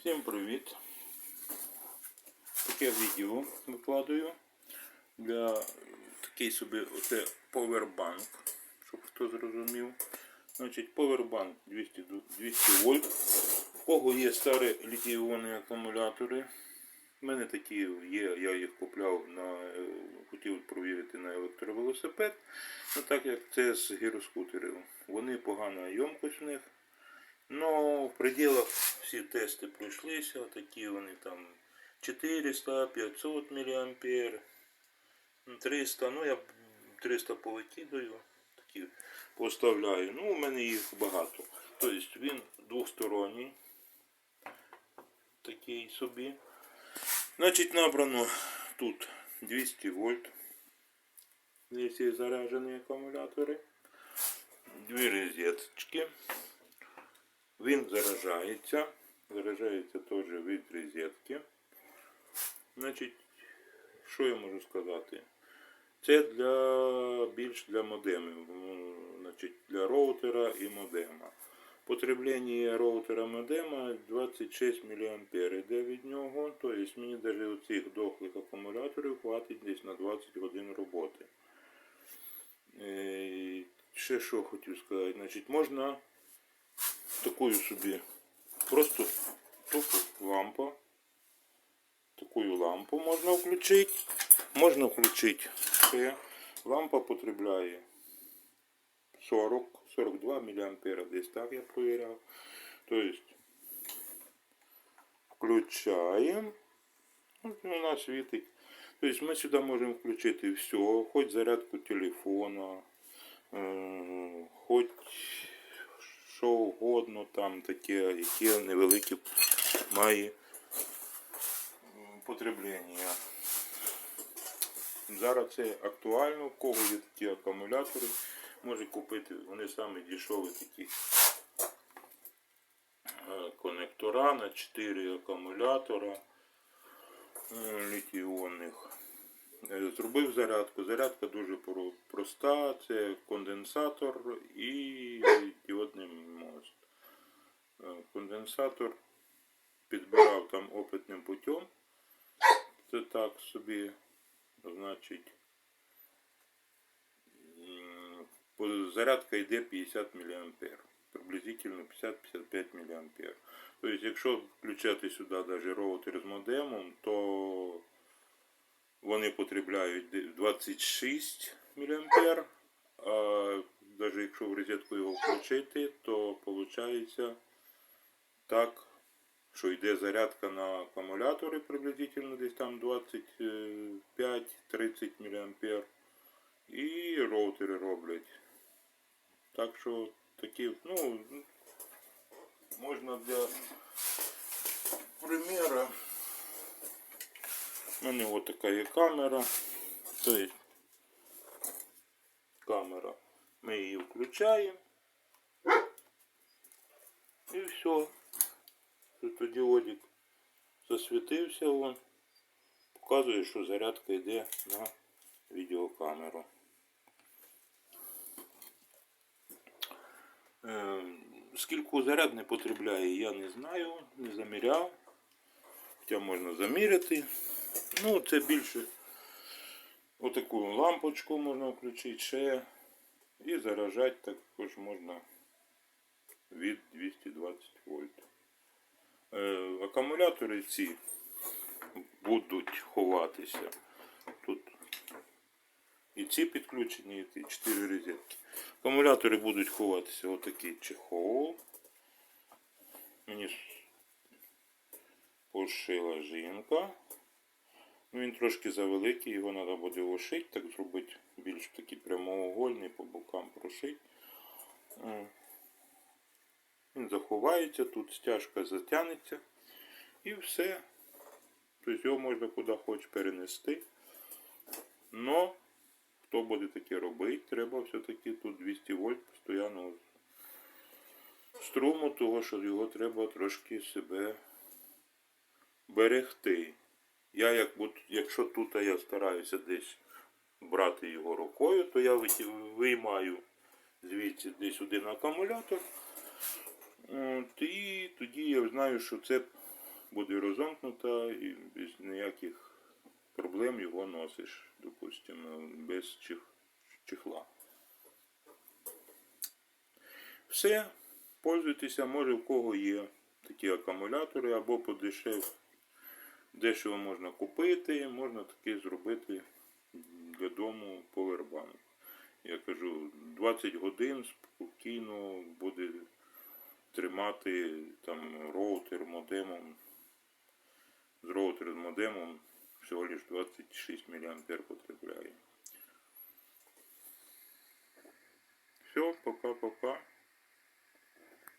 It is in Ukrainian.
Всім привіт! Таке відео викладаю для такий собі оце повербанк, щоб хто зрозумів. Значить, повербанк 200, 200 вольт. У кого є старі літій-іонні акумулятори. У мене такі є, я їх купляв на е, хотів провірити на електровелосипед. Ну так як це з гіроскутерів. Вони погана ємкость в них. Ну, в пределах всі тести пройшлися, такі вони там 400, 500 мА, 300, ну я 300 повикидаю, такі поставляю. Ну, у мене їх багато. Тобто він двосторонній, такий собі. Значить, набрано тут 200 вольт. Є заряджені акумулятори. Дві розеточки. Він заражається. Заражається теж від розетки. Значить, що я можу сказати? Це для більш для модемів, значить, для роутера і модема. Потреблення роутера модема 26 мА йде від нього. Тобто мені навіть оцих дохлих акумуляторів хватить десь на 20 годин роботи. Е, Ще що хотів сказати, значить, можна такую собі просто тупо лампа. Такую лампу можна включити. Можна включити ще. Лампа потребляє 40-42 мА, десь так я провіряв. Тобто включаємо. Вона світить. Тобто ми сюди можемо включити все, хоч зарядку телефона, е, хоч що угодно там таке, яке невелике має потреблення. Зараз це актуально, у кого є такі акумулятори, може купити, вони самі дешеві такі е, конектора на 4 акумулятора літій-іонних. Е, Зробив зарядку. Зарядка дуже проста. Це конденсатор і діодний мост. Е, Конденсатор підбирав там опитним путем. Це так собі, значить, зарядка йде 50 мА. Приблизительно 50-55 мА. Тобто, якщо включати сюди навіть роутер з модемом, то вони потребляють 26 мА, а навіть якщо в розетку його включити, то виходить так, що йде зарядка на акумулятори приблизительно десь там 25-30 мА. І роутери роблять. Так що такі, ну, можна для примера. Мене от така є камера. Тобто камера. Ми її включаємо. І все. Тут діодик засвітився вон. Показує, що зарядка йде на відеокамеру. Е, Скільки заряд не потребляє, я не знаю, не заміряв. Хоча можна заміряти. Ну, це більше отаку лампочку можна включити ще. І заражати також можна від 220 вольт. Е, акумулятори ці будуть ховатися. Тут і ці підключені, і ті 4 розетки. Акумулятори будуть ховатися отакий чехол. Мені пошила жінка. Ну, він трошки завеликий, його треба буде ошити, так зробити більш такий прямоугольний, по бокам прошити. Він заховається, тут стяжка затягнеться і все. Тобто його можна куди хоч перенести. Но хто буде таке робити, треба все-таки тут 200 вольт постійно струму, того що його треба трошки себе берегти. Я як якщо тут я стараюся десь брати його рукою, то я виймаю звідси десь один акумулятор. От, і тоді я знаю, що це буде розомкнута і без ніяких проблем його носиш, допустимо, без чехла. Все, пользуйтеся, може в кого є такі акумулятори або подешев. Дешево можна купити, можна таке зробити для дому повербанк. Я кажу, 20 годин спокійно буде тримати там роутер модемом. З роутер з модемом всього лиш 26 мА потребляє. Все, пока-пока.